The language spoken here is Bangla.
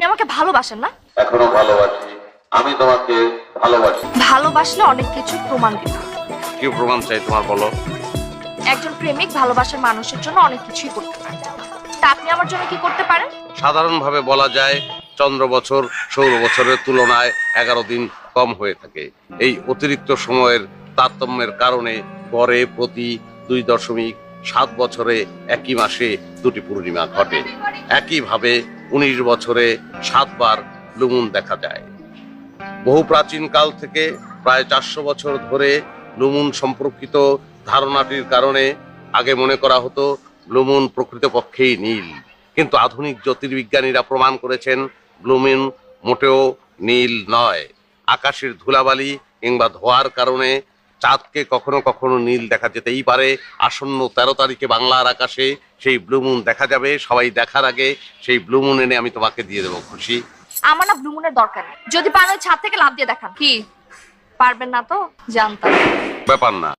আপনি আমাকে ভালোবাসেন না? এখনও ভালোবাসি। আমি তোমাকে ভালোবাসি। ভালোবাসলে অনেক কিছু প্রমাণ দিতে হয়। কি প্রমাণ চাই তোমার বলো? একজন প্রেমিক ভালোবাসার মানুষের জন্য অনেক কিছুই করতে পারে। তা আপনি আমার জন্য কি করতে পারেন? সাধারণভাবে বলা যায় চন্দ্র বছর সৌর বছরের তুলনায় এগারো দিন কম হয়ে থাকে। এই অতিরিক্ত সময়ের তারতম্যের কারণে গড়ে প্রতি দুই দশমিক সাত বছরে একই মাসে দুটি পূর্ণিমা ঘটে। একইভাবে উনিশ বছরে সাতবার লুমুন দেখা যায়। বহু প্রাচীন কাল থেকে প্রায় চারশো বছর ধরে লুমুন সম্পর্কিত ধারণাটির কারণে আগে মনে করা হতো ব্লুমুন প্রকৃতপক্ষেই নীল। কিন্তু আধুনিক জ্যোতির্বিজ্ঞানীরা প্রমাণ করেছেন ব্লুমিন মোটেও নীল নয়। আকাশের ধুলাবালি কিংবা ধোয়ার কারণে চাঁদকে কখনো কখনো নীল দেখা যেতেই পারে। আসন্ন তেরো তারিখে বাংলার আকাশে সেই ব্লুমুন দেখা যাবে। সবাই দেখার আগে সেই ব্লুমুন এনে আমি তোমাকে দিয়ে দেবো খুশি। আমার না ব্লুমুনের দরকার নেই। যদি পারেন ওই ছাদ থেকে লাভ দিয়ে দেখান। কি? পারবেন না তো? জানতাম। ব্যাপার না।